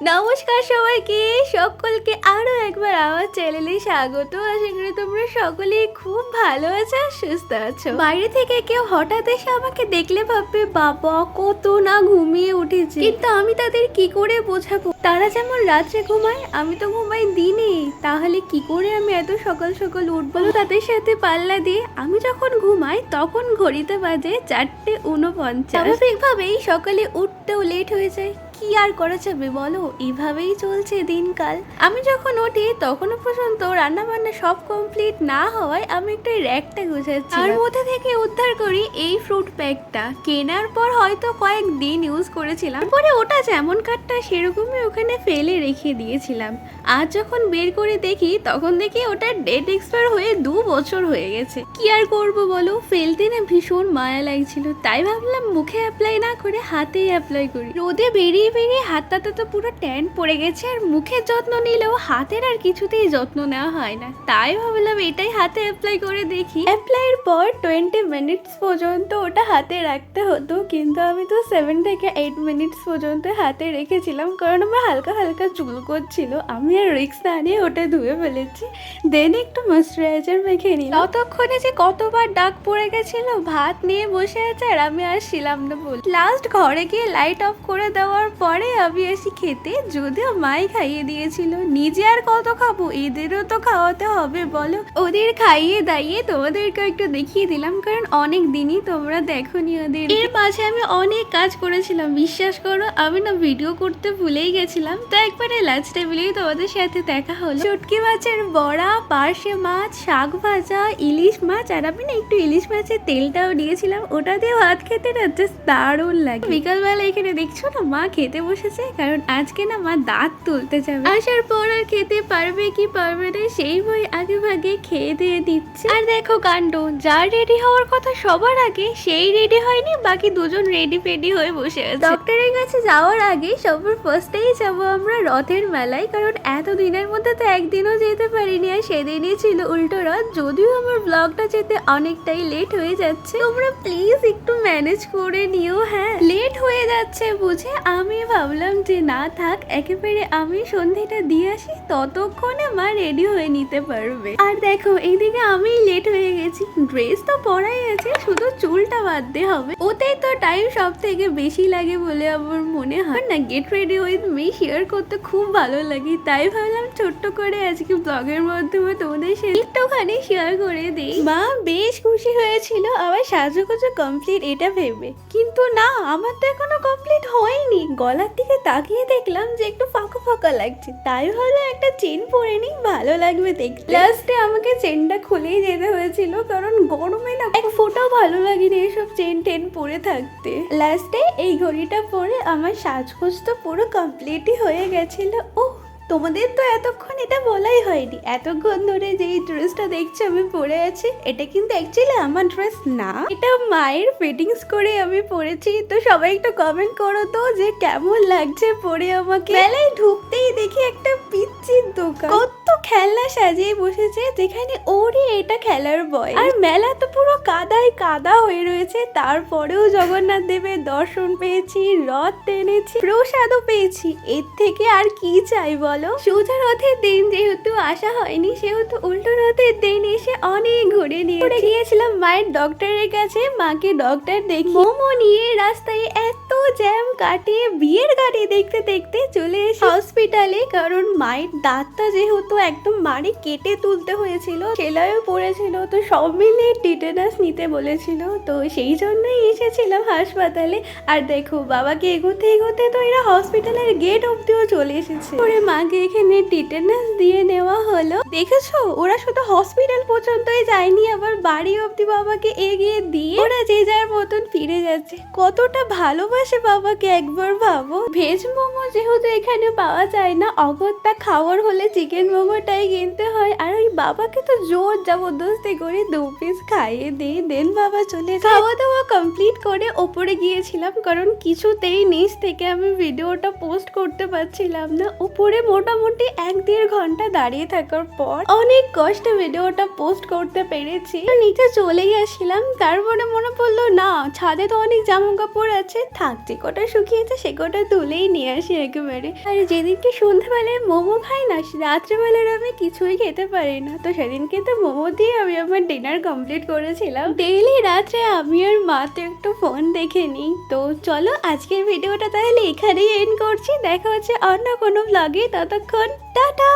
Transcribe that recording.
নমস্কার সবাইকে, সকলকে আরও একবার আমার চ্যানেলে স্বাগত। আশা করি তোমরা সকলেই খুব ভালো আছো আর সুস্থ আছো। বাইরে থেকে কেউ হঠাৎ এসে আমাকে দেখলে ভাববে, বাবা, কত না ঘুমিয়ে উঠেছে। কিন্তু আমি তাদের কি করে বোঝাবো? তারা যেমন রাত্রে ঘুমায়, আমি তো ঘুমাই দিনে। তাহলে কি করে আমি এত সকাল সকাল উঠবো? তাদের সাথে পাল্লা দিয়ে আমি যখন ঘুমাই, তখন ঘড়িতে বাজে চারটে উনপঞ্চাশ স্বাভাবিকভাবেই সকালে উঠতেও লেট হয়ে যায়। কি আর করা যাবে বলো? এভাবেই চলছে দিনকাল। আমি যখন উঠি তখনও পর্যন্ত রান্না বান্না সব কমপ্লিট না হওয়ায় আমি একটা র্যাকটা গুছাচ্ছি। তার মধ্যে থেকে উদ্ধার করি এই ফ্রুট প্যাকটা কেনার পর হয়তো কয়েকদিন ইউজ করেছিলাম। পরে ওটা যেমন কাঠটা সেরকমই ওখানে ফেলে রেখে দিয়েছিলাম। আজ যখন বের করে দেখি তখন দেখি ওটা ডেট এক্সপায়ার হয়ে দু বছর হয়ে গেছে। কি আর করব বলো? ফেলতে না ভীষণ মায়া লাগছিল। তাই ভাবলাম মুখে অ্যাপ্লাই না করে হাতেই অ্যাপ্লাই করি। রোদে বেরিয়ে বেরিয়ে বেরিয়ে হাতটাতে তো পুরো ট্যান পড়ে গেছে আর মুখের যত্ন নিলেও হাতের আর কিছুতেই যত্ন নেওয়া হয় না। তাই ভাবলাম এটাই হাতে অ্যাপ্লাই করে দেখি। অ্যাপ্লাইয়ের পর টোয়েন্টি মিনিটস পর্যন্ত ওটা হাতে রাখতে হতো, কিন্তু আমি তো সেভেন থেকে এইট মিনিটস পর্যন্ত হাতে রেখেছিলাম, কারণ আমার হালকা হালকা চুল করছিল। আমি আর রিক্স না নিয়ে ওটা ধুয়ে ফেলেছি। দেন একটু ময়শ্চারাইজার মেখে নিলাম। ততক্ষণে যে কতবার ডাক পড়ে গেছিল, ভাত নিয়ে বসে আছে আর আমি আর ছিলাম না বল। লাস্ট ঘরে গিয়ে লাইট অফ করে দেওয়ার পরে আমি এসে খেতে যদিও মাই খাইয়ে দিয়েছিল, নিজে আর কত খাব? এদেরও তো খাওয়াতে হবে, বলো। ওদের খাইয়ে দাইয়ে তোমাদেরকে একটু দেখিয়ে দিলাম, কারণ অনেক দিনই তোমরা দেখোনি ওদের। এর মাঝে আমি অনেক কাজ করেছিলাম, বিশ্বাস করো, আমি না ভিডিও করতে ভুলেই গেছিলাম। তো একবারে লাঞ্চ টেবিলেই তোমাদের সাথে দেখা হলো। চটকি মাছের বড়া, পার্শে মাছ, শাক ভাজা, ইলিশ মাছ, আর আমি না একটু ইলিশ মাছের তেলটাও দিয়েছিলাম। ওটা দিয়ে ভাত খেতে না জাস্ট দারুণ লাগে। বিকালবেলা এখানে দেখছ না, মা খেতে বসেছে কারণ আজকে না মা দাঁত তুলতে যাবে। আসার পর আর খেতে পারবে কি পারবে না সেই ভয় আগে ভাগে খেয়ে দিয়ে দিচ্ছে। আর দেখো কাণ্ড যার রেডি হওয়ার কথা সবার আগে সেই রেডি হয়নি বাকি দুজন রেডি ফেডি হয়ে বসে আছে। ডক্টরের কাছে যাওয়ার আগে সবার ফার্স্টেই যাব আমরা রথের মেলায় কারণ এত দিনের মধ্যে তো একদিনও যেতে পারিনি আর সেদিনই ছিল উল্টো রথ যদিও আমার ব্লগটা যেতে অনেকটাই লেট হয়ে যাচ্ছে। তোমরা প্লিজ একটু ম্যানেজ করে নিও হ্যাঁ। লেট হয়ে যাচ্ছে বুঝে আমি ভাবলাম যে না থাক, একেবারে আমি সন্ধেটা দিয়ে আসি, ততক্ষণে মা রেডি হয়ে নিতে পারবে। আর দেখো, এইদিকে আমি লেট হয়ে গেছি। ড্রেস তো পরাই আছে, শুধু চুলটা বাঁধতে হবে। ওতেই তো টাইম সব থেকে বেশি লাগে বলে আমার মনে হয়। না get ready with me share করতে খুব ভালো লাগে। তাই ভাবলাম ছোট্ট করে আজকে ব্লগের মাধ্যমে তোমাদের সাথে একটুখানি শেয়ার করে দিই। মা বেশ খুশি হয়েছিল, আবার সাজুগুজু কমপ্লিট এটা ভেবে। কিন্তু না, আমার তো এখনও কমপ্লিট হয়নি। গলার দিকে তাকিয়ে দেখলাম যে একটু ফাঁকা ফাঁকা লাগছে। তাই ভাবলাম একটা চেন পরে নিই, ভালো লাগবে দেখতে। লাস্টে আমাকে চেনটা খুলেই যেতে হয়েছিল, কারণ গরমে না এক ফোটাও ভালো লাগেনি এসব চেন টেন পরে থাকতে। লাস্টে এই ঘড়িটা পরে আমার সাজগোজ তো পুরো কমপ্লিটই হয়ে গেছিল। ও তোমাদের তো এতক্ষণ এটা বলাই হয়নি। এতক্ষণ ধরে যে এই ড্রেসটা দেখছ আমি পরে আছি, এটা কিন্তু অ্যাকচুয়ালি আমার ড্রেস না। এটা মায়ের ফিটিংস করে আমি পরেছি। তো সবাই একটু কমেন্ট করো তো যে কেমন লাগছে পরে আমাকে। মেলায় ঢুকতেই দেখি একটা পিচ্চির দোকান। কত খেলনা সাজিয়ে বসেছে, যেখানে ওরে এটা খেলার বয়। আর মেলা তো পুরো কাদায় কাদা হয়ে রয়েছে। তারপরেও জগন্নাথ দেবের দর্শন পেয়েছি, রথ টেনেছি, প্রসাদও পেয়েছি। এর থেকে আর কি চাই বলো সোজা রথের দিন যেহেতু আসা হয়নি, সেহেতু উল্টো রথের দিন এসে অনেক ঘুরে নিয়ে গিয়েছিলাম মায়ের ডক্টরের কাছে, মাকে ডক্টর দেখি মোমো নিয়ে রাস্তায় এত জ্যাম কাটিয়ে বিয়ের গাড়ি দেখতে দেখতে চলে এসে হসপিটালে কারণ মায়ের দাঁতটা যেহেতু একদম মাড়ি কেটে তুলতে হয়েছিল, সেলাইও পড়েছিল, তো সব মিলিয়ে টিটেনাস নিতে বলেছিল। তো সেই জন্যই এসেছিলাম হাসপাতালে। আর দেখো, বাবাকে এগোতে এগোতে তো এরা হসপিটালের গেট অব্দিও চলে এসেছে। পরে মাকে এখানে টিটেনাস দিয়ে নেওয়া হলো। দেখেছ? ওরা শুধু হসপিটাল পর্যন্তই যায়নি, আবার বাড়ি অব্দি বাবাকে এগিয়ে দিয়ে ওরা যে যার মতন ফিরে যাচ্ছে। কতটা ভালোবাসে বাবাকে একবার ভাবো। ভেজ মোমো যেহেতু এখানে পাওয়া যায় না, অগত্যা খাওয়ার হলে চিকেন মোমোটাই কিনতে হয়। আর ওই বাবাকে তো জোর জবরদস্তি করে দু পিস খাইয়ে দিই দেন বাবা চলে খাওয়া দাওয়া কমপ্লিট করে ওপরে গিয়েছিলাম, কারণ কিছুতেই নিচ থেকে আমি ভিডিওটা পোস্ট করতে পারছিলাম না। উপরে মোটামুটি এক দেড় ঘণ্টা দাঁড়িয়ে থাকার পর অনেক কষ্টে ভিডিওটা পোস্ট করতে পেরেছি। নিচে চলেই আসছিলাম, তারপরে মনে পড়ল, না, ছাদে তো অনেক জামা কাপড় আছে, থাক, যে কটা শুকিয়েছে সে কটা তুলেই নিয়ে আসি একেবারে। আর যেদিনকে সন্ধ্যাবেলায় মোমো খাই না রাত্রেবেলার আমি কিছুই খেতে পারি না। তো সেদিনকে তো মোমো দিয়ে আমি আমার ডিনার কমপ্লিট করেছিলাম। ডেইলি রাত্রে আমি আর মা তো একটু ফোন দেখে নিই। তো চলো, আজকের ভিডিওটা তাহলে এখানেই এন্ড করছি। দেখা হচ্ছে অন্য কোনো ব্লগে ততক্ষণ টাটা!